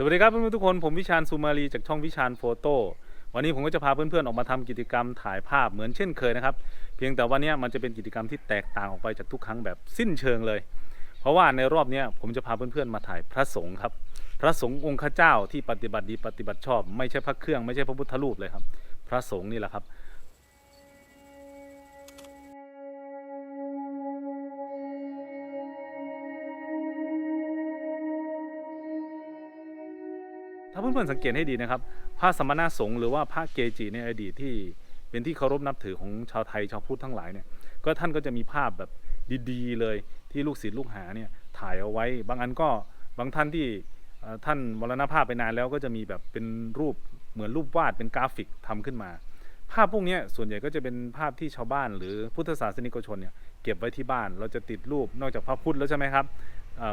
สวัสดีครับเพื่อนๆทุกคนผมวิชาญสุมาลีจากช่องวิชาญโฟโต้วันนี้ผมก็จะพาเพื่อนๆออกมาทำกิจกรรมถ่ายภาพเหมือนเช่นเคยนะครับ เพียงแต่วันนี้มันจะเป็นกิจกรรมที่แตกต่างออกไปจากทุกครั้งแบบสิ้นเชิงเลย เพราะว่าในรอบนี้ผมจะพาเพื่อนๆมาถ่ายพระสงฆ์ครับ พระสงฆ์องค์ข้าเจ้าที่ปฏิบัติดีปฏิบัติชอบ ไม่ใช่พระเครื่องไม่ใช่พระพุทธรูปเลยครับ พระสงฆ์นี่แหละครับ พื่อนๆสังเกตให้ดีนะครับ พระสมณะสงฆ์หรือว่าพระเกจิในอดีตที่เป็นที่เคารพนับถือของชาวไทยชาวพุทธทั้งหลายเนี่ยก็ท่านก็จะมีภาพแบบดีๆ เลยที่ลูกศิษย์ลูกหาเนี่ยถ่ายเอาไว้ บางอันก็บางท่านที่ท่านมรณภาพไปนานแล้วก็จะมีแบบเป็นรูปเหมือนรูปวาดเป็นกราฟิกทำขึ้นมา ภาพพวกนี้ส่วนใหญ่ก็จะเป็นภาพที่ชาวบ้านหรือพุทธศาสนิกชนเนี่ยเก็บไว้ที่บ้าน เราจะติดรูปนอกจากพระพุทธแล้วใช่ไหมครับ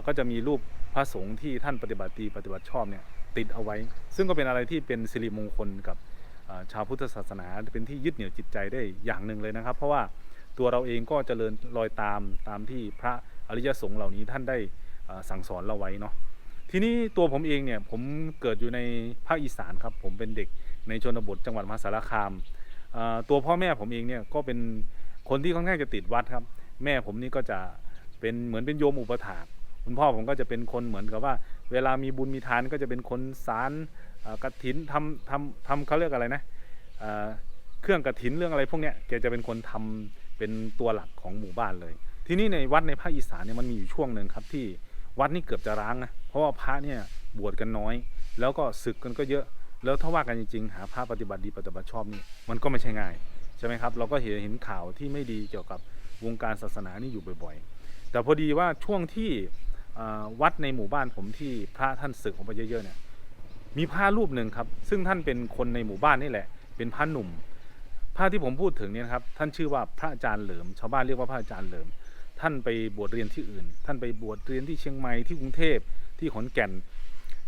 ก็จะมีรูปพระสงฆ์ที่ท่านปฏิบัติดีปฏิบัติชอบเนี่ย ติดเอาไว้ ซึ่งก็เป็นอะไรที่เป็นสิริมงคลกับชาวพุทธศาสนาเป็นที่ยึดเหนี่ยวจิตใจได้อย่างหนึ่งเลยนะครับ เพราะว่าตัวเราเองก็จเจริญรอยตามตามที่พระอริยสงฆ์เหล่านี้ท่านได้สั่งสอนเราไว้เนาะทีนี้ตัวผมเองเนี่ยผมเกิดอยู่ในภาคอีสานครับ ผมเป็นเด็กในชนบทจังหวัดมหาสารคามตัวพ่อแม่ผมเองเนี่ยก็เป็นคนที่ค่อนข้างจะติดวัดครับ แม่ผมนี่ก็จะเป็นเหมือนเป็นโยมอุปถาคุณพ่อผมก็จะเป็นคนเหมือนกับว่า เวลามีบุญมีทานก็จะเป็นคนสารเอ่อกฐินทำทำทำเขาเรียกอะไรนะเเครื่องกฐินเรื่องอะไรพวกเนี้ยแกจะเป็นคนทำเป็นตัวหลักของหมู่บ้านเลย ทีนี้ในวัดในภาคอีสานเนี่ยมันมีอยู่ช่วงหนึ่งครับที่วัดนี่เกือบจะร้างนะเพราะว่าพระเนี่ยบวชกันน้อย แล้วก็ศึกกันก็เยอะ แล้วถ้าว่ากันจริงๆ หาพระปฏิบัติดีปฏิบัติชอบนี่มันก็ไม่ใช่ง่ายใช่ไหมครับเราก็เห็นเห็นข่าวที่ไม่ดีเกี่ยวกับวงการศาสนานี่อยู่บ่อยๆ แต่พอดีว่าช่วงที่ วัดในหมู่บ้านผมที่พระท่านศึกออกไปเยอะๆเนี่ยมีพระรูปหนึ่งครับ ซึ่งท่านเป็นคนในหมู่บ้านนี่แหละ เป็นพระหนุ่มพระที่ผมพูดถึงเนี่ยครับท่านชื่อว่าพระอาจารย์เหลิม ชาวบ้านเรียกว่าพระอาจารย์เหลิม ท่านไปบวชเรียนที่อื่น ท่านไปบวชเรียนที่เชียงใหม่ที่กรุงเทพที่ขอนแก่น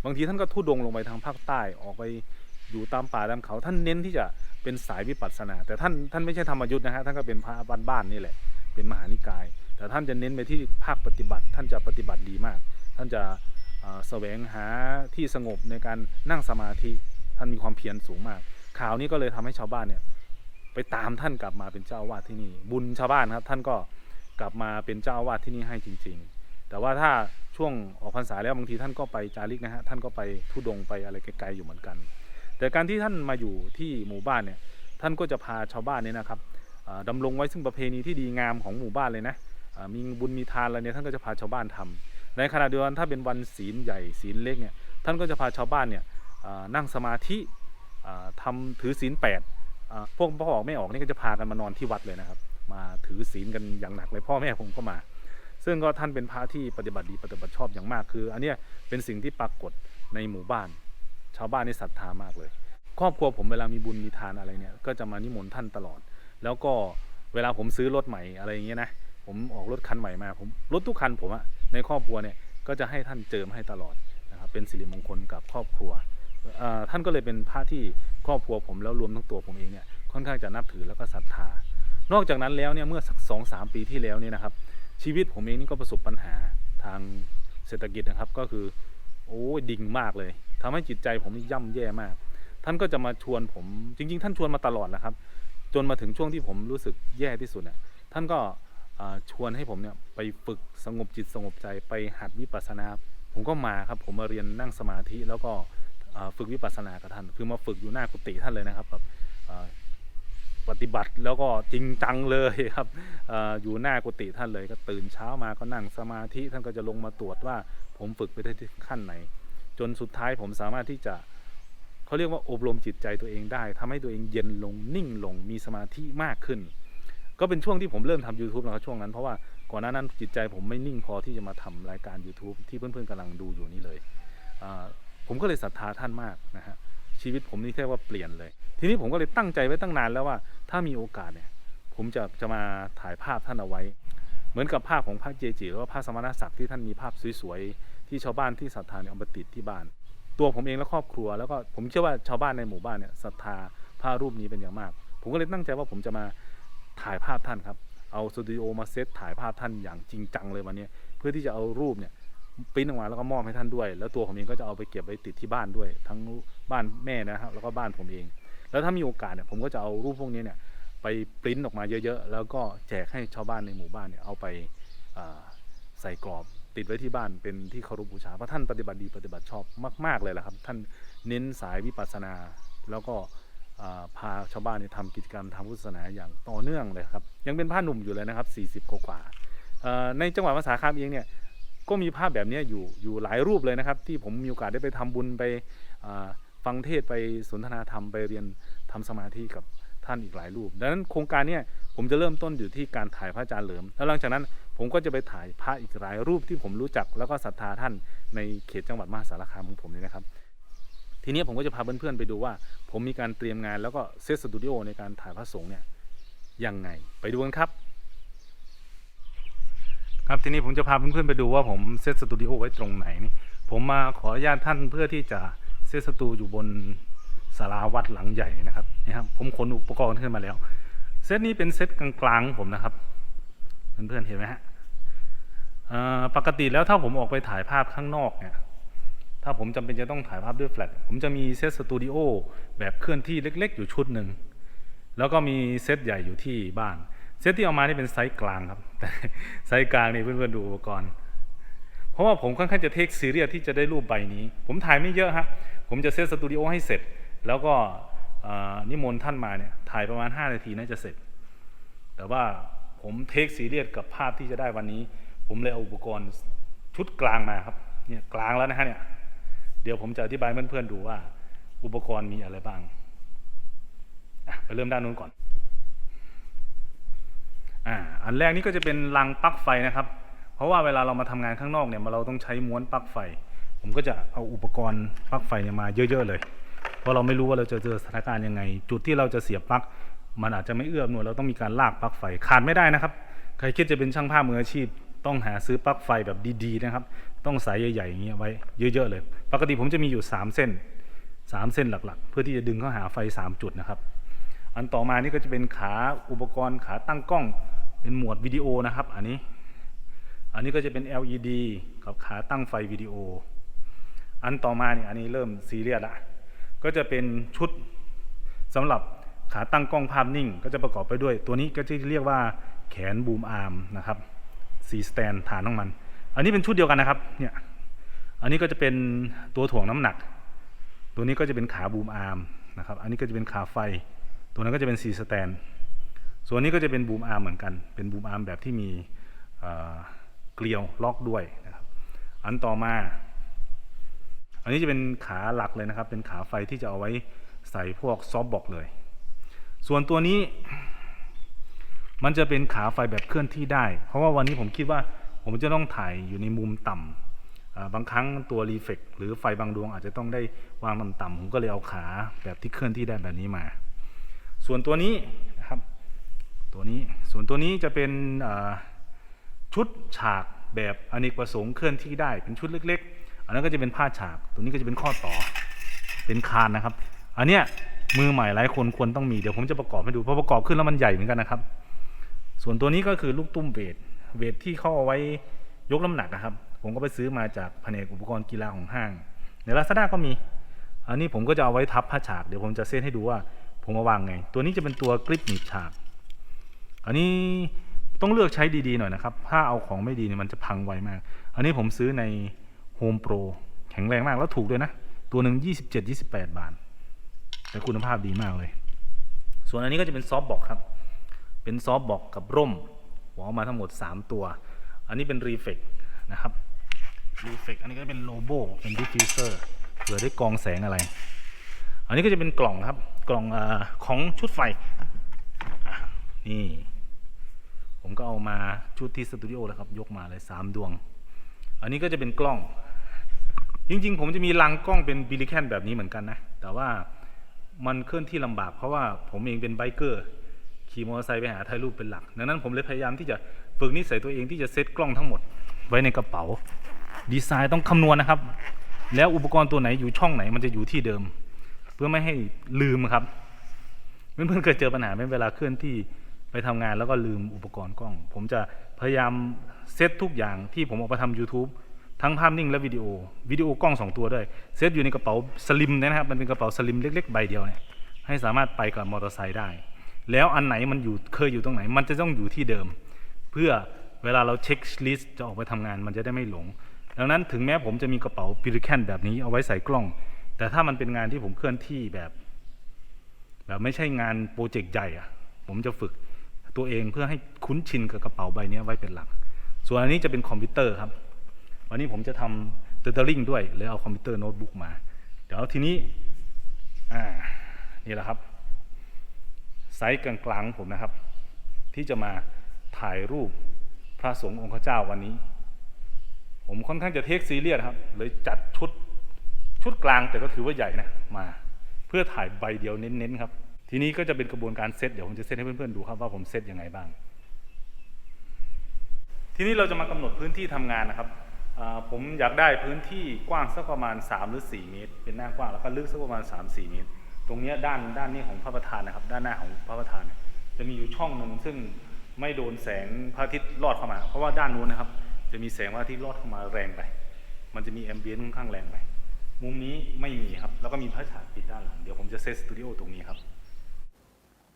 บางทีท่านก็ทุดงลงไปทางภาคใต้ออกไปอยู่ตามป่าตามเขา ท่านเน้นที่จะเป็นสายวิปัสสนา แต่ท่านท่านไม่ใช่ธรรมยุทธ์นะฮะท่านก็เป็นพระบ้านๆนี่แหละ เป็นมหานิกาย แต่ท่านจะเน้นไปที่ภาคปฏิบัติ ท่านจะปฏิบัติดีมาก ท่านจะแสวงหาที่สงบในการนั่งสมาธิท่านมีความเพียรสูงมาก ข่าวนี้ก็เลยทำให้ชาวบ้านเนี่ยไปตามท่านกลับมาเป็นเจ้าอาวาสที่นี่ บุญชาวบ้านครับ ท่านก็กลับมาเป็นเจ้าอาวาสที่นี่ให้จริง ๆ แต่ว่าถ้าช่วงออกพรรษาแล้วบางทีท่านก็ไปจาริกนะฮะท่านก็ไปทุดงไปอะไรไกลๆอยู่เหมือนกัน แต่การที่ท่านมาอยู่ที่หมู่บ้านเนี่ยท่านก็จะพาชาวบ้านเนี่ยนะครับดำรงไว้ซึ่งประเพณีที่ดีงามของหมู่บ้านเลยนะ มีบุญมีทานอะไรเนี่ยท่านก็จะพาชาวบ้านทำในขณะเดียวกันถ้าเป็นวันศีลใหญ่ศีลเล็กเนี่ยท่านก็จะพาชาวบ้านเนี่ยนั่งสมาธิอ่าทำถือศีลแปดพวกพ่อออกไม่ออกนี่ก็จะพากันมานอนที่วัดเลยนะครับ มาถือศีลกันอย่างหนักเลยพ่อแม่ผมก็มา ซึ่งก็ท่านเป็นพระที่ปฏิบัติดีปฏิบัติชอบอย่างมากคือ อันเนี้ยเป็นสิ่งที่ปรากฏในหมู่บ้าน ชาวบ้านนี่ศรัทธามากเลย ครอบครัวผมเวลามีบุญมีทานอะไรเนี่ยก็จะมานิมนต์ท่านตลอด แล้วก็เวลาผมซื้อรถใหม่อะไรอย่างเงี้ยนะ ผมออกรถคันใหม่มาผมรถทุกคันผมอะในครอบครัวเนี่ยก็จะให้ท่านเจิมให้ตลอดนะครับเป็นสิริมงคลกับครอบครัวท่านก็เลยเป็นพระที่ครอบครัวผมแล้วรวมทั้งตัวผมเองเนี่ยค่อนข้างจะนับถือแล้วก็ศรัทธา นอกจากนั้นแล้วเนี่ยเมื่อสักสองสามปีที่แล้วเนี่ยนะครับ ชีวิตผมเองนี่ก็ประสบปัญหาทางเศรษฐกิจนะครับก็คือโอ้ยดิ่งมากเลยทำให้จิตใจผมนี่ย่ำแย่มาก ท่านก็จะมาชวนผมจริง ๆ ท่านชวนมาตลอดนะครับ จนมาถึงช่วงที่ผมรู้สึกแย่ที่สุดน่ะท่านก็ ชวนให้ผมเนี่ยไปฝึกสงบจิตสงบใจไปหัดวิปัสสนา ผมก็มาครับผมมาเรียนนั่งสมาธิแล้วก็ฝึกวิปัสสนากับท่าน คือมาฝึกอยู่หน้ากุฏิท่านเลยนะครับแบบปฏิบัติแล้วก็จริงจังเลยครับออยู่หน้ากุฏิท่านเลยก็ตื่นเช้ามาก็นั่งสมาธิท่านก็จะลงมาตรวจว่าผมฝึกไปได้ที่ขั้นไหน จนสุดท้ายผมสามารถที่จะเขาเรียกว่าอบรมจิตใจตัวเองได้ทำให้ตัวเองเย็นลงนิ่งลงมีสมาธิมากขึ้น ก็เป็นช่วงที่ผมเริ่มทำ YouTube นะครับช่วงนั้น เพราะว่าก่อนหน้านั้นจิตใจผมไม่นิ่งพอที่จะมาทำรายการ YouTube ที่เพื่อนๆกำลังดูอยู่นี่เลย ผมก็เลยศรัทธาท่านมากนะฮะชีวิตผมนี่แค่ว่าเปลี่ยนเลย ทีนี้ผมก็เลยตั้งใจไว้ตั้งนานแล้วว่า ถ้ามีโอกาสเนี่ย ผมจะจะมาถ่ายภาพท่านเอาไว้ เหมือนกับภาพของพระเจจิหรือว่าพระสมณศักดิ์ที่ท่านมีภาพสวยๆที่ชาวบ้านที่ศรัทธาเนี่ยเอามาติดที่บ้าน ตัวผมเองและครอบครัว แล้วก็ผมเชื่อว่าชาวบ้านในหมู่บ้านเนี่ยศรัทธาพระรูปนี้เป็นอย่างมาก ผมก็เลยตั้งใจว่าผมจะมา ถ่ายภาพท่านครับ เอาสตูดิโอมาเซตถ่ายภาพท่านอย่างจริงจังเลยวันนี้เพื่อที่จะเอารูปเนี่ยปริ้นออกมาแล้วก็มอบให้ท่านด้วย แล้วตัวผมเองก็จะเอาไปเก็บไว้ติดที่บ้านด้วย ทั้งบ้านแม่นะครับแล้วก็บ้านผมเอง แล้วถ้ามีโอกาสเนี่ยผมก็จะเอารูปพวกนี้เนี่ยไปปริ้นออกมาเยอะๆ แล้วก็แจกให้ชาวบ้านในหมู่บ้านเนี่ยเอาไปใส่กรอบติดไว้ที่บ้านเป็นที่เคารพบูชาเพราะท่านปฏิบัติดีปฏิบัติชอบมาก ๆเลยแหละครับ ท่านเน้นสายวิปัสสนาแล้วก็ พาชาวบ้านเนี่ยทำกิจกรรมทางพุทธศาสนาอย่างต่อเนื่องเลยครับ ยังเป็นพระหนุ่มอยู่เลยนะครับ 40 กว่าๆเอ่อในจังหวัดมหาสารคามเองเนี่ยก็มีภาพแบบนี้อยู่อยู่หลายรูปเลยนะครับ ที่ผมมีโอกาสได้ไปทำบุญไปฟังเทศไปสนทนาธรรมไปเรียนทำสมาธิกับท่านอีกหลายรูป ดังนั้นโครงการเนี้ยผมจะเริ่มต้นอยู่ที่การถ่ายพระอาจารย์เหลิม แล้วหลังจากนั้นผมก็จะไปถ่ายพระอีกหลายรูปที่ผมรู้จักแล้วก็ศรัทธาท่านในเขตจังหวัดมหาสารคามของผมเนี่ยนะครับ ทีนี้ผมก็จะพาเพื่อนๆไปดูว่า ผมมีการเตรียมงานแล้วก็เซตสตูดิโอในการถ่ายพระสงฆ์เนี่ยยังไงไปดูกันครับ ครับทีนี้ผมจะพาเพื่อนๆไปดูว่าผมเซตสตูดิโอไว้ตรงไหนนี่ผมมาขออนุญาตท่านเพื่อที่จะเซตสตูอยู่บนศาลาวัดหลังใหญ่นะครับนี่ครับผมขนอุปกรณ์ขึ้นมาแล้ว เซตนี้เป็นเซตกลางๆผมนะครับ เพื่อนๆเห็นไหมฮะอ่อปกติแล้วถ้าผมออกไปถ่ายภาพข้างนอกเนี่ย ถ้าผมจำเป็นจะต้องถ่ายภาพด้วยแฟลชผมจะมีเซตสตูดิโอแบบเคลื่อนที่เล็ก ๆ อยู่ชุดหนึ่ง แล้วก็มีเซตใหญ่อยู่ที่บ้าน เซตที่เอามานี่เป็นไซส์กลางครับ แต่ไซส์กลางนี่เพื่อนๆดูอุปกรณ์ เพราะว่าผมค่อนข้างจะเทคซีเรียสที่จะได้รูปใบนี้ ผมถ่ายไม่เยอะครับผมจะเซตสตูดิโอให้เสร็จ แล้วก็นิมนต์ท่านมาเนี่ยถ่ายประมาณ 5 นาทีน่าจะเสร็จ แต่ว่าผมเทคซีเรียสกับภาพที่จะได้วันนี้ ผมเลยเอาอุปกรณ์ชุดกลางมาครับ เนี่ยกลางแล้วนะฮะเนี่ย เดี๋ยวผมจะอธิบายเพื่อนๆดูว่า อุปกรณ์มีอะไรบ้างไปเริ่มด้านนู้นก่อนอ่าอันแรกนี่ก็จะเป็นรังปลั๊กไฟนะครับ เพราะว่าเวลาเรามาทำงานข้างนอกเนี่ยเราต้องใช้ม้วนปลั๊กไฟ ผมก็จะเอาอุปกรณ์ปลั๊กไฟเนี่ยมาเยอะ ๆ เลย เพราะเราไม่รู้ว่าเราจะเจอสถานการณ์ยังไง จุดที่เราจะเสียบปลั๊กมันอาจจะไม่เอื้อมหน่วยเราต้องมีการลากปลั๊กไฟขาดไม่ได้นะครับ ใครคิดจะเป็นช่างภาพมืออาชีพ ต้องหาซื้อปลั๊กไฟแบบดีๆนะครับ ต้องสายใหญ่ๆอย่างเงี้ยไว้เยอะๆเลย ปกติผมจะมีอยู่ 3 เส้น 3 เส้นหลักๆ เพื่อที่จะดึงเข้าหาไฟ 3 จุดนะครับ อันต่อมานี่ก็จะเป็นขาอุปกรณ์ขาตั้งกล้องเป็นหมวดวิดีโอนะครับ อันนี้ อันนี้ก็จะเป็น LED กับขาตั้งไฟวิดีโอ อันต่อมาเนี่ยอันนี้เริ่มซีเรียสละก็จะเป็นชุดสำหรับขาตั้งกล้องภาพนิ่ง ก็จะประกอบไปด้วย ตัวนี้ก็จะเรียกว่าแขนบูมอาร์มนะครับ สีสแตนฐานของมัน อันนี้เป็นชุดเดียวกันนะครับ เนี่ย อันนี้ก็จะเป็นตัวถ่วงน้ำหนัก ตัวนี้ก็จะเป็นขาบูมอาร์มนะครับ อันนี้ก็จะเป็นขาไฟ ตัวนั้นก็จะเป็นซีสแตน ส่วนนี้ก็จะเป็นบูมอาร์มเหมือนกัน เป็นบูมอาร์มแบบที่มีเกลียวล็อกด้วยนะครับ อันต่อมา อันนี้จะเป็นขาหลักเลยนะครับ เป็นขาไฟที่จะเอาไว้ใส่พวกซอฟต์บอกเลย ส่วนตัวนี้ มันจะเป็นขาไฟแบบเคลื่อนที่ได้ เพราะว่าวันนี้ผมคิดว่าผมจะต้องถ่ายอยู่ในมุมต่ำอ่าบางครั้งตัวรีเฟกหรือไฟบางดวงอาจจะต้องได้วางต่ำๆผมก็เลยเอาขาแบบที่เคลื่อนที่ได้แบบนี้มา ส่วนตัวนี้นะครับ ตัวนี้ส่วนตัวนี้จะเป็นชุดฉากแบบอเนกประสงค์เคลื่อนที่ได้เป็นชุดเล็ก ๆ อันนั้นก็จะเป็นผ้าฉาก ตัวนี้ก็จะเป็นข้อต่อเป็นคานนะครับ อันเนี้ยมือใหม่หลายคนควรต้องมีเดี๋ยวผมจะประกอบให้ดูเพราะประกอบขึ้นแล้วมันใหญ่เหมือนกันนะครับ ส่วนตัวนี้ก็คือลูกตุ้มเวท เวทที่เขาเอาไว้ยกน้ำหนักนะครับ ผมก็ไปซื้อมาจากแผนกอุปกรณ์กีฬาของห้าง ในลาซาด้าก็มี อันนี้ผมก็จะเอาไว้ทับผ้าฉาก เดี๋ยวผมจะเซตให้ดูว่าผมมาวางไง ตัวนี้จะเป็นตัวกริปหนีบฉาก อันนี้ต้องเลือกใช้ดีๆหน่อยนะครับ ถ้าเอาของไม่ดีเนี่ยมันจะพังไวมาก อันนี้ผมซื้อใน Home Pro แข็งแรงมากแล้วถูกด้วยนะ ตัวหนึ่ง27-28 บาท แต่คุณภาพดีมากเลย ส่วนอันนี้ก็จะเป็นซอฟต์บ็อกครับ เป็นซอฟบอกกับร่มหัวออกมาทั้งหมด 3 ตัว อันนี้เป็นรีเฟกนะครับรีเฟกอันนี้ก็เป็นโลโบเป็นดิฟฟิวเซอร์เผื่อได้กองแสงอะไร อันนี้ก็จะเป็นกล่องครับกล่องอของชุดไฟนี่ผมก็เอามาชุดที่สตูดิโอแล้วครับยกมาเลย 3 ดวง อันนี้ก็จะเป็นกล้อง จริงๆ ผมจะมีลังกล้องเป็นบิลิแคนแบบนี้เหมือนกันนะ แต่ว่ามันเคลื่อนที่ลำบากเพราะว่าผมเองเป็นไบเกอร์ ขี่มอเตอร์ไซค์ไปหาถ่ายรูปเป็นหลัก ดังนั้นผมเลยพยายามที่จะฝึกนิสัยตัวเองที่จะเซตกล้องทั้งหมด ไว้ในกระเป๋า ดีไซน์ต้องคำนวณนะครับ แล้วอุปกรณ์ตัวไหนอยู่ช่องไหนมันจะอยู่ที่เดิม เพื่อไม่ให้ลืมครับเพื่อนๆเคยเจอปัญหาไหมเวลาเคลื่อนที่ไปทำงานแล้วก็ลืมอุปกรณ์กล้อง ผมจะพยายามเซตทุกอย่างที่ผมออกมาทำ YouTube ทั้งภาพนิ่งและวิดีโอ วิดีโอกล้องสองตัวด้วย เซตอยู่ในกระเป๋าสลิมนะครับ มันเป็นกระเป๋าสลิมเล็ก ๆ ใบเดียวเนี่ย ให้สามารถไปกับมอเตอร์ไซค์ได้ แล้วอันไหนมันอยู่เคยอยู่ตรงไหน มันจะต้องอยู่ที่เดิม เพื่อเวลาเราเช็คลิสต์จะออกไปทำงานมันจะได้ไม่หลง ดังนั้นถึงแม้ผมจะมีกระเป๋าปิริแคนแบบนี้เอาไว้ใส่กล้อง แต่ถ้ามันเป็นงานที่ผมเคลื่อนที่แบบแบบไม่ใช่งานโปรเจกต์ใหญ่อะผมจะฝึกตัวเองเพื่อให้คุ้นชินกับกระเป๋าใบนี้ไว้เป็นหลัก ส่วนอันนี้จะเป็นคอมพิวเตอร์ครับ วันนี้ผมจะทำเตอร์ลิงด้วยเลยเอาคอมพิวเตอร์โน้ตบุ๊กมา เดี๋ยวทีนี้ อ่า นี่แหละครับ ไซส์กลางๆผมนะครับ ที่จะมาถ่ายรูปพระสงฆ์องค์เจ้าวันนี้ ผมค่อนข้างจะเทคซีเรียสครับ เลยจัดชุดชุดกลางแต่ก็ถือว่าใหญ่นะมา เพื่อถ่ายใบเดียวเน้นๆครับ ทีนี้ก็จะเป็นกระบวนการเซตเดี๋ยวผมจะเซตให้เพื่อนๆดูครับว่าผมเซตยังไงบ้าง ทีนี้เราจะมากำหนดพื้นที่ทำงานนะครับผมอยากได้พื้นที่กว้างสักประมาณ 3 หรือ 4 เมตร เป็นหน้ากว้างแล้วก็ลึกสักประมาณ 3-4 เมตร ตรงนี้ด้านด้านนี้ของพระประธานนะครับ ด้านหน้าของพระประธาน จะมีอยู่ช่องหนึ่งซึ่งไม่โดนแสงพระอาทิตย์ลอดเข้ามา เพราะว่าด้านนู้นนะครับ จะมีแสงพระอาทิตย์ลอดเข้ามาแรงไป มันจะมีแอมเบียนค่อนข้างแรงไป มุมนี้ไม่มีครับ แล้วก็มีพระฉากปิดด้านหลัง เดี๋ยวผมจะเซตสตูดิโอตรงนี้ครับ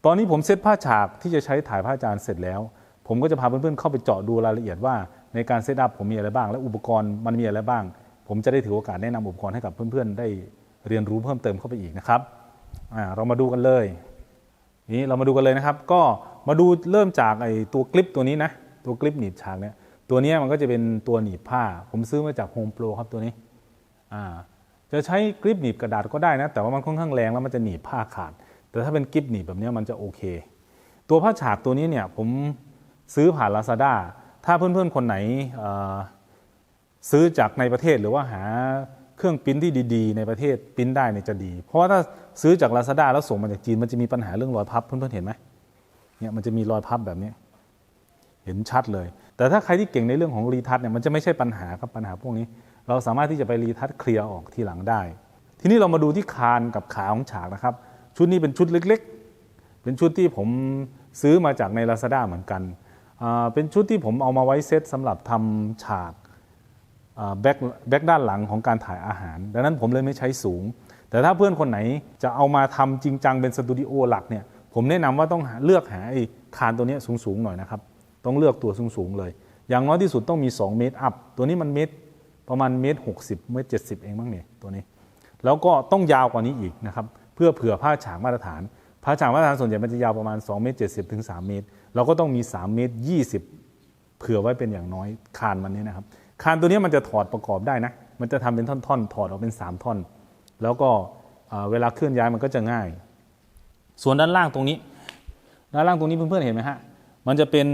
ตอนนี้ผมเซตผ้าฉากที่จะใช้ถ่ายพระอาจารย์เสร็จแล้ว ผมก็จะพาเพื่อนๆเข้าไปเจาะดูรายละเอียดว่า ในการเซตอัพผมมีอะไรบ้าง และอุปกรณ์มันมีอะไรบ้าง ผมจะได้ถือโอกาสแนะนำอุปกรณ์ให้กับเพื่อนๆได้เรียนรู้เพิ่มเติมเข้าไปอีกนะครับ เรามาดูกันเลยนี่เรามาดูกันเลยนะครับ ก็มาดูเริ่มจากไอ้ตัวคลิปตัวนี้นะตัวคลิปหนีบฉากเนี่ยตัวนี้มันก็จะเป็นตัวหนีบผ้า ผมซื้อมาจากโฮมโปรครับตัวนี้อ่าจะใช้กริปหนีบกระดาษก็ได้นะ แต่ว่ามันค่อนข้างแรงแล้วมันจะหนีบผ้าขาด แต่ถ้าเป็นกริปหนีบแบบนี้มันจะโอเค ตัวผ้าฉากตัวนี้เนี่ยผมซื้อผ่าน Lazada ถ้าเพื่อนๆคนไหนซื้อจากในประเทศหรือว่าหา เครื่องปิ้นที่ดีๆ ในประเทศปิ้นได้เนี่ยจะดี เพราะว่าถ้าซื้อจาก Lazada แล้วส่งมาจากจีนมันจะมีปัญหาเรื่องรอยพับเพื่อนๆเห็นไหมเนี่ยมันจะมีรอยพับแบบนี้เห็นชัดเลย แต่ถ้าใครที่เก่งในเรื่องของรีทัชเนี่ยมันจะไม่ใช่ปัญหาครับปัญหาพวกนี้ เราสามารถที่จะไปรีทัชเคลียร์ออกทีหลังได้ ทีนี้เรามาดูที่คานกับขาของฉากนะครับ ชุดนี้เป็นชุดเล็กๆ เป็นชุดที่ผมซื้อมาจากใน Lazada เหมือนกันอ่าเป็นชุดที่ผมเอามาไว้เซตสำหรับทำฉาก แบ็กแบ็กด้านหลังของการถ่ายอาหาร ดังนั้นผมเลยไม่ใช้สูง แต่ถ้าเพื่อนคนไหนจะเอามาทำจริงจังเป็นสตูดิโอหลักเนี่ยผมแนะนำว่าต้องเลือกหาไอ้คานตัวนี้สูงๆหน่อยนะครับ ต้องเลือกตัวสูงๆเลย อย่างน้อยที่สุดต้องมี 2 เมตรอัพ ตัวนี้มันเมตรประมาณเมตร60 เมตร 70 เองบ้างเนี่ยตัวนี้ แล้วก็ต้องยาวกว่านี้อีกนะครับ เพื่อเผื่อผ้าฉากมาตรฐาน ผ้าฉากมาตรฐานส่วนใหญ่มันจะยาวประมาณ2เมตร70ถึง3เมตร เราก็ต้องมี 3 เมตร 20 เผื่อไว้เป็นอย่างน้อยคานมันนี้นะครับ คานตัวนี้มันจะถอดประกอบได้นะ มันจะทำเป็นท่อนๆ ถอดออกเป็น 3 ท่อน แล้วก็เวลาเคลื่อนย้ายมันก็จะง่าย ส่วนด้านล่างตรงนี้ ด้านล่างตรงนี้เพื่อนๆเห็นไหมฮะ มันจะเป็น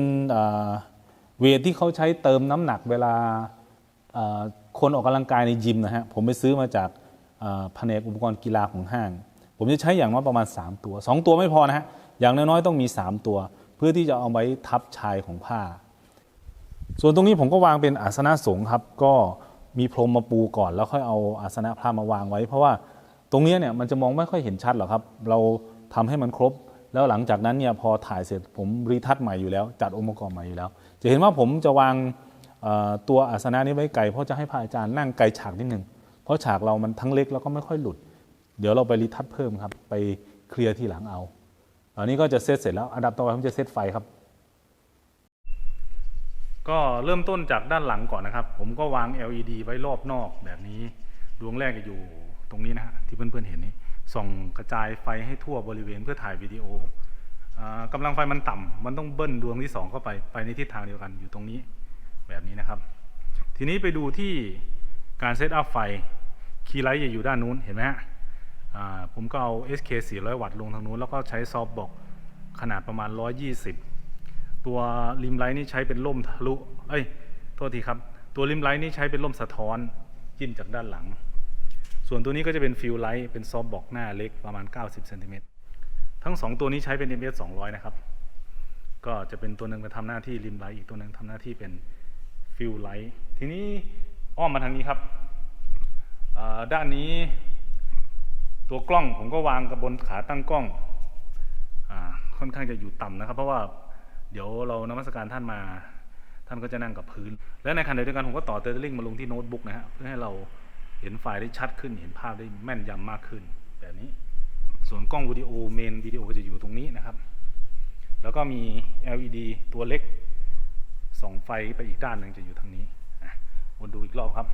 เวทที่เขาใช้เติมน้ำหนักเวลาคนออกกำลังกายในยิมนะฮะ ผมไปซื้อมาจากแผนกอุปกรณ์กีฬาของห้าง ผมจะใช้อย่างน้อยประมาณ 3 ตัว 2 ตัวไม่พอนะฮะ อย่างน้อยๆต้องมี 3 ตัว เพื่อที่จะเอาไว้ทับชายของผ้า ส่วนตรงนี้ผมก็วางเป็นอาสนะสงฆ์ครับ ก็มีพรมมาปูก่อน แล้วค่อยเอาอาสนะพระมาวางไว้ เพราะว่าตรงเนี้ยเนี่ยมันจะมองไม่ค่อยเห็นชัดหรอกครับ เราทำให้มันครบ แล้วหลังจากนั้นเนี่ยพอถ่ายเสร็จผมรีทัชใหม่อยู่แล้ว จัดองค์ประกอบใหม่อยู่แล้ว จะเห็นว่าผมจะวางตัวอาสนะนี้ไว้ไกลเพราะจะให้พระอาจารย์นั่งไกลฉากนิดนึงเพราะฉากเรามันทั้งเล็กแล้วก็ไม่ค่อยหลุด เดี๋ยวเราไปรีทัชเพิ่มครับ ไปเคลียร์ที่หลังเอาอันนี้ก็จะเซตเสร็จแล้วอันดับต่อไปผมจะเซตไฟครับ ก็เริ่มต้นจากด้านหลังก่อนนะครับ ผมก็วาง LED ไว้รอบนอกแบบนี้ดวงแรกอยู่ตรงนี้นะฮะที่เพื่อนๆเห็นนี่ส่องกระจายไฟให้ทั่วบริเวณเพื่อถ่ายวิดีโออากำลังไฟมันต่ำมันต้องเบิ้ลดวงที่สองเข้าไป ไปในทิศทางเดียวกันอยู่ตรงนี้แบบนี้นะครับ ทีนี้ไปดูที่การเซตอัพไฟ คีย์ไลท์จะอยู่ด้านนู้นเห็นไหมฮะอ่าผมก็เอา SK 400 วัตต์ลงทางนู้น แล้วก็ใช้ซอฟต์บอกขนาดประมาณ 120 ตัวริมไลท์นี่ใช้เป็นร่มทะลุ เอ้ย โทษทีครับ ตัวริมไลท์นี่ใช้เป็นร่มสะท้อน จิ้มจากด้านหลัง ส่วนตัวนี้ก็จะเป็นฟิลไลท์ เป็นซอฟต์บอกหน้าเล็กประมาณ 90เซนติเมตร ทั้งสองตัวนี้ใช้เป็น MS 200 นะครับ ก็จะเป็นตัวหนึ่งมาทำหน้าที่ริมไลท์ อีกตัวหนึ่งทำหน้าที่เป็นฟิลไลท์ ทีนี้อ้อมมาทางนี้ครับอ่าด้านนี้ตัวกล้องผมก็วางกับบนขาตั้งกล้องอ่าค่อนข้างจะอยู่ต่ำนะครับ เพราะว่า เดี๋ยวเรานมัสการท่านมา ท่านก็จะนั่งกับพื้น และในขณะเดียวกันผมก็ต่อเตอร์ลิงมาลงที่โน้ตบุ๊กนะฮะเพื่อให้เราเห็นไฟล์ได้ชัดขึ้น เห็นภาพได้แม่นยำมากขึ้น แบบนี้ ส่วนกล้องวิดีโอเมนวิดีโอจะอยู่ตรงนี้นะครับ แล้วก็มี LED ตัวเล็กส่องไฟไปอีกด้านหนึ่งจะอยู่ทางนี้วนดูอีกรอบครับ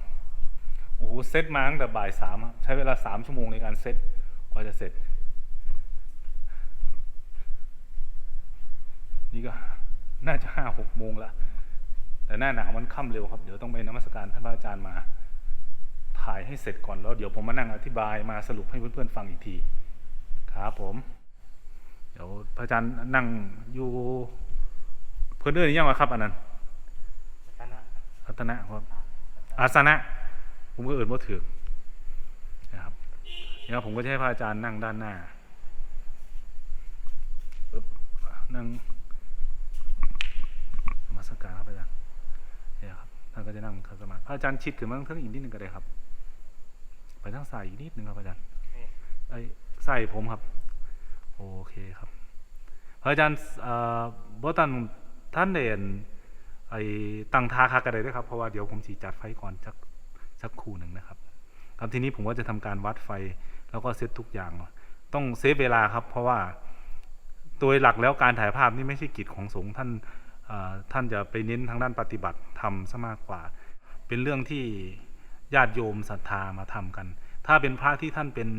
โอ้โห เซตมาตั้งแต่บ่ายสามใช้เวลาสามชั่วโมงในการเซตกว่าจะเสร็จ ก็น่าจะห้าหกโมงละแต่หน้าหนาวมันค่ำเร็วครับ เดี๋ยวต้องไปนมัสการท่านพระอาจารย์มา ถ่ายให้เสร็จก่อนแล้วเดี๋ยวผมมานั่งอธิบายมาสรุปให้เพื่อนๆฟังอีกที ครับผม เดี๋ยวพระอาจารย์นั่งอยู่เพื่อนเอื้อนยังไงครับอันนั้นคณะรัตนะครับอาสนะผมก็เอื่นว่าถือนะครับเนี่ยครับผมก็จะให้พระอาจารย์นั่งด้านหน้าปึ๊บนั่งนมาสกการครับอาจารย์เนี่ยครับท่านก็ จะนั่งขัดสมาธิพระอาจารย์ชิดขึ้นมาทั้งอีกนิดหนึ่งก็ได้ครับไปทางซ้ายอีกนิดหนึ่งครับอาจารย์ไอ้ใส่ผมครับ โอเคครับพระอาจารย์เอ่อบ่ตันท่านเด่นไอ้ตั้งทาคากระไดด้วยครับเพราะว่าเดี๋ยวผมสีจัดไฟก่อนสักสักคู่หนึ่งนะครับครับทีนี้ผมก็จะทำการวัดไฟแล้วก็เซตทุกอย่าง ต้องเซฟเวลาครับ เพราะว่าโดยหลักแล้วการถ่ายภาพนี่ไม่ใช่กิจของสงฆ์ท่าน ท่านจะไปเน้นทางด้านปฏิบัติทำซะมากกว่า เป็นเรื่องที่ญาติโยมศรัทธามาทำกัน ถ้าเป็นพระที่ท่านเป็น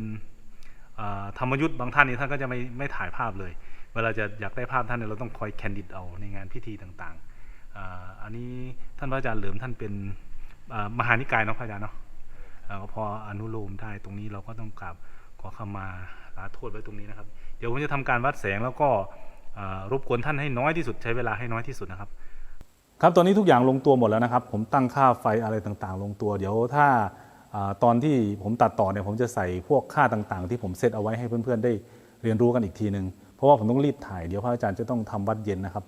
ธรรมยุทธ์บางท่านนี่ท่านก็จะไม่ไม่ถ่ายภาพเลย เวลาจะอยากได้ภาพท่านเนี่ยเราต้องคอยแคนดิดเอาในงานพิธีต่างๆอาอันนี้ท่านพระอาจารย์เหลิมท่านเป็นมหานิกายเนาะพระอาจารย์เนาะพออนุโลมได้ตรงนี้เราก็ต้องกราบขอขมาลาโทษไว้ตรงนี้นะครับ เดี๋ยวผมจะทำการวัดแสงแล้วก็ รบกวนท่านให้น้อยที่สุดใช้เวลาให้น้อยที่สุดนะครับ ครับตอนนี้ทุกอย่างลงตัวหมดแล้วนะครับ ผมตั้งค่าไฟอะไรต่างๆ ลงตัว เดี๋ยวถ้าอตอนที่ผมตัดต่อเนี่ยผมจะใส่พวกค่าต่างๆ ที่ผมเซตเอาไว้ให้เพื่อนๆได้เรียนรู้กันอีกทีหนึ่งเพราะว่าผมต้องรีบถ่ายเดี๋ยวพระอาจารย์จะต้องทำวัดเย็นนะครับ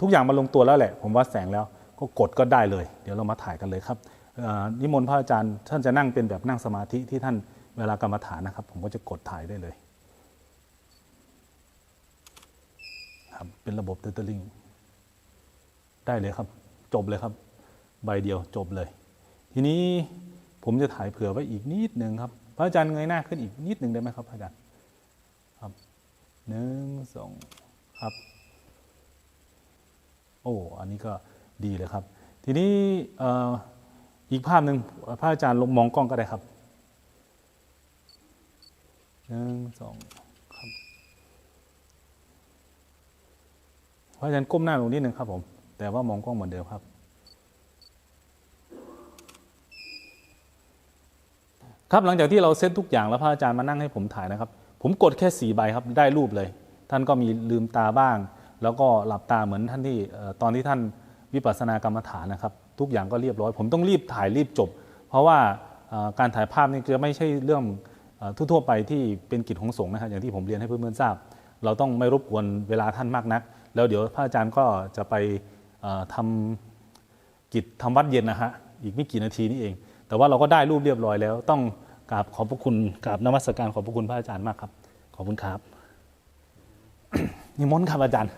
ทุกอย่างมาลงตัวแล้วแหละ ผมวัดแสงแล้วก็กดก็ได้เลย เดี๋ยวเรามาถ่ายกันเลยครับนิมนต์พระอาจารย์ท่านจะนั่งเป็นแบบนั่งสมาธิที่ท่านเวลากรรมฐานนะครับ ผมก็จะกดถ่ายได้เลย ครับเป็นระบบเตอร์ลิงได้เลยครับ จบเลยครับ ใบเดียวจบเลย ทีนี้ผมจะถ่ายเผื่อไว้อีกนิดหนึ่งครับ พระอาจารย์เงยหน้าขึ้นอีกนิดหนึ่งได้ไหมครับพระอาจารย์ครับหนึ่งสองครับ โอ้อันนี้ก็ดีเลยครับ ทีนี้ออีกภาพหนึ่งพระอาจารย์ลงมองกล้องก็ได้ครับหนึ่งสอง ครับพระอาจารย์ก้มหน้าลงนิดนึงครับผม แต่ว่ามองกล้องเหมือนเดิมครับ ครับหลังจากที่เราเซตทุกอย่างแล้วพระอาจารย์มานั่งให้ผมถ่ายนะครับ ผมกดแค่สีใบครับได้รูปเลย ท่านก็มีลืมตาบ้าง แล้วก็หลับตาเหมือนท่านที่ตอนที่ท่านวิปัสสนากรรมฐานนะครับ ทุกอย่างก็เรียบร้อย ผมต้องรีบถ่ายรีบจบ เพราะว่าการถ่ายภาพนี่จะไม่ใช่เรื่องทั่วๆไปที่เป็นกิจของสงฆ์นะครับอย่างที่ผมเรียนให้เพื่อนๆทราบ เราต้องไม่รบกวนเวลาท่านมากนัก แล้วเดี๋ยวพระอาจารย์ก็จะไปเอ่อทำกิจทำวัดเย็นนะฮะอีกไม่กี่นาทีนี่เอง แต่ว่าเราก็ได้รูปเรียบร้อยแล้ว ต้องกราบขอบพระคุณกราบนมัสการขอบพระคุณพระอาจารย์มากครับ ขอบคุณครับนิมนต์ครับอาจารย์